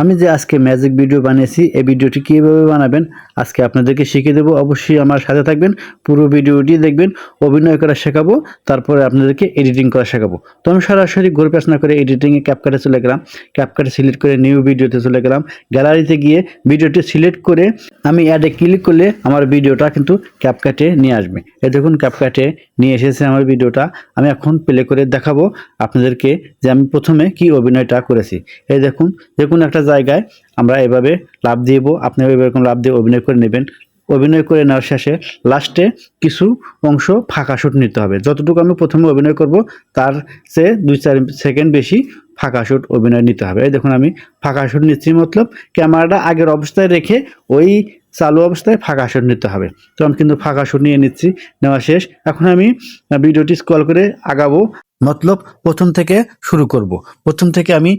আমি যে আজকে ম্যাজিক ভিডিও বানিয়েছি, এই ভিডিওটি কীভাবে বানাবেন, আজকে আপনাদেরকে শিখিয়ে দেবো। অবশ্যই আমার সাথে থাকবেন, পুরো ভিডিওটি দেখবেন, অভিনয় করা শেখাবো, তারপরে আপনাদেরকে এডিটিং করা শেখাবো। তো আমি সরাসরি ঘুরে পেছ না করে এডিটিংয়ে ক্যাপকাটে চলে গেলাম ক্যাপকাটে সিলেক্ট করে নিউ ভিডিওতে চলে গেলাম। গ্যালারিতে গিয়ে ভিডিওটি সিলেক্ট করে আমি অ্যাডে ক্লিক করলে আমার ভিডিওটা কিন্তু ক্যাপকাটে নিয়ে আসবে। এই দেখুন ক্যাপকাটে নিয়ে এসেছে আমার ভিডিওটা আমি এখন প্লে করে দেখাবো আপনাদেরকে যে আমি প্রথমে কি অভিনয়টা করেছি। এই দেখুন কোনো একটা জায়গায় আমরা এভাবে লাভ দিব আপনি এরকম লাভ দিয়ে অভিনয় করে নেবেন। অভিনয় করে নেওয়ার শেষে লাস্টে কিছু অংশ ফাঁকা শুট নিতে হবে। যতটুকু আমি প্রথমে অভিনয় করব, তার চেয়ে দুই চার সেকেন্ড বেশি ফাঁকা শুট অভিনয় নিতে হবে। এই দেখুন আমি ফাঁকা শুট নিচ্ছি, মতলব ক্যামেরাটা আগের অবস্থায় রেখে ওই চালু অবস্থায় ফাঁকা শুট নিতে হবে। তো আমি কিন্তু ফাঁকা শুট নিয়ে নিচ্ছি, নেওয়া শেষ। এখন আমি ভিডিওটি স্ক্রল করে আগাবো, মতলব প্রথম থেকে শুরু করব। প্রথম থেকে আমি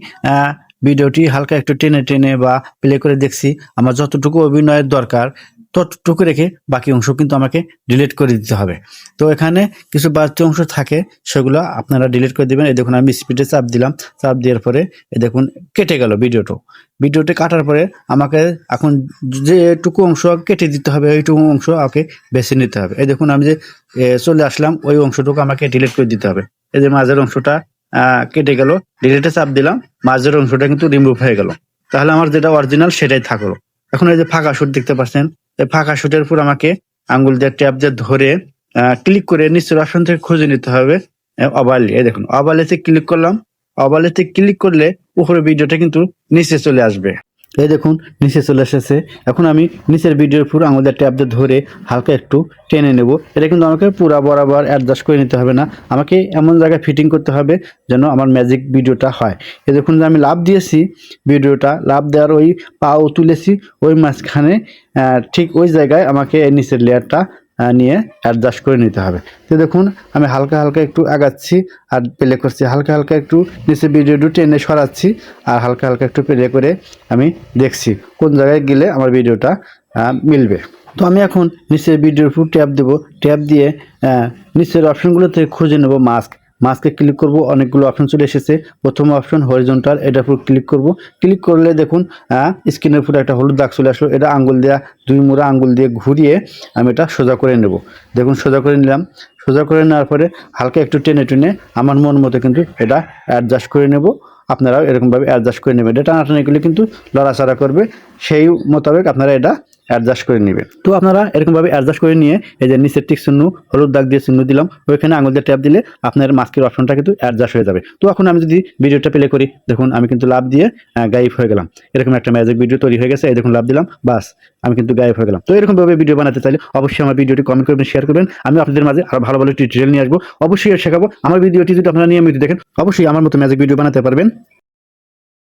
ভিডিওটি হালকা একটু টেনে টেনে বা প্লে করে দেখছি। আমার যতটুকু অভিনয়ের দরকার, ততটুকু রেখে বাকি অংশ কিন্তু আমাকে ডিলিট করে দিতে হবে। তো এখানে কিছু বাড়তি অংশ থাকে, সেগুলো আপনারা ডিলিট করে দেবেন। এই দেখুন, আমি স্পিডে চাপ দিলাম। চাপ দেওয়ার পরে এই দেখুন, কেটে গেল ভিডিওটা। ভিডিওটি কাটার পরে আমাকে এখন যেটুকু অংশ কেটে দিতে হবে, ওইটুকু অংশ আমাকে বেছে নিতে হবে। এই দেখুন, আমি যে চলে আসলাম, ওই অংশটুকু আমাকে ডিলিট করে দিতে হবে। এই যে মাঝের অংশটা কেটে গেল। ডিলিটে চাপ দিলাম। মাঝের অংশটা কিন্তু রিমুভ হয়ে গেল। তাহলে আমার যেটা অরিজিনাল সেটাই থাকল। এখন এই যে ফাঁকা শুট দেখতে পাচ্ছেন, এই ফাঁকা শুটের উপর আমাকে আঙ্গুল দিয়ে ট্যাপ দিয়ে ধরে ক্লিক করে নিচের অপশন থেকে খুঁজে নিতে হবে অবালি এই দেখুন অবালিতে ক্লিক করলাম। অবালিতে ক্লিক করলে উপরে ভিডিওটা কিন্তু নিচে চলে আসবে। এই দেখুন, নিচে চলে এসেছে। এখন আমি নিচের ভিডিওর পুরো আমাদের ট্যাবটা ধরে হালকা একটু টেনে নেব। এটা কিন্তু আমাকে পুরা বরাবর অ্যাডজাস্ট করে নিতে হবে না। আমাকে এমন জায়গায় ফিটিং করতে হবে যেন আমার ম্যাজিক ভিডিওটা হয়। এ দেখুন যে আমি লাভ দিয়েছি ভিডিওটা লাভ দেওয়ার ওই পাও তুলেছি, ওই মাঝখানে ঠিক ওই জায়গায় আমাকে নিচের লেয়ারটা নিয়ে অ্যাডজাস্ট করে নিতে হবে। তো দেখুন, আমি হালকা হালকা একটু আগাচ্ছি আর প্লে করছি। হালকা হালকা একটু নিচে ভিডিওটি টেনে সরাচ্ছি আর হালকা হালকা একটু প্লে করে আমি দেখছি কোন জায়গায় গেলে আমার ভিডিওটা মিলবে। তো আমি এখন নিচের ভিডিওর উপর ট্যাপ দেবো। ট্যাপ দিয়ে নিচের অপশানগুলো থেকে খুঁজে নেব মাস্ক মাস্কে ক্লিক করব, অনেকগুলো অপশন চলে এসেছে। প্রথম অপশন হরিজন্টাল এটার উপর ক্লিক করব। ক্লিক করলে দেখুন স্ক্রিনের উপরে একটা হলুদ দাগ চলে আসলো। এটা আঙ্গুল দেওয়া দুই মুড়া আঙ্গুল দিয়ে ঘুরিয়ে আমি এটা সোজা করে নেব। দেখুন, সোজা করে নিলাম। সোজা করে নেওয়ার পরে হালকা একটু টেনে টেনে আমার মন মতো কিন্তু এটা অ্যাডজাস্ট করে নেব। আপনারাও এরকমভাবে অ্যাডজাস্ট করে নেবেন। এটা টানাটানি করলে কিন্তু লড়াচড়া করবে। সেই মোতাবেক আপনারা এটা অ্যাডজাস্ট করে নেবেন। তো আপনারা এরকমভাবে অ্যাডজাস্ট করে নিয়ে এই যে নিচের টিক চিহ্ন, হলুদ দাগ দিয়ে চিহ্ন দিলাম, ওইখানে আঙুল দিয়ে ট্যাপ দিলে আপনার মাস্কের অপশনটা কিন্তু অ্যাডজাস্ট হয়ে যাবে। তো এখন আমি যদি ভিডিওটা প্লে করি, দেখুন আমি কিন্তু লাভ দিয়ে গায়েব হয়ে গেলাম। এরকম একটা ম্যাজিক ভিডিও তৈরি হয়ে গেছে, এই দেখুন লাভ দিলাম, বাস, আমি কিন্তু গায়েব হয়ে গেলাম। তো এরকমভাবে ভিডিও বানাতে চাইলে অবশ্যই আমার ভিডিওটি কমেন্ট করবেন শেয়ার করবেন। আমি আপনাদের মাঝে আরও ভালো ভালো টিউটোরিয়াল নিয়ে আসব। অবশ্যই শেখাবো। আমার ভিডিওটি যদি আপনারা নিয়মিত দেখেন, অবশ্যই আমার মতো ম্যাজিক ভিডিও বানাতে পারবেন।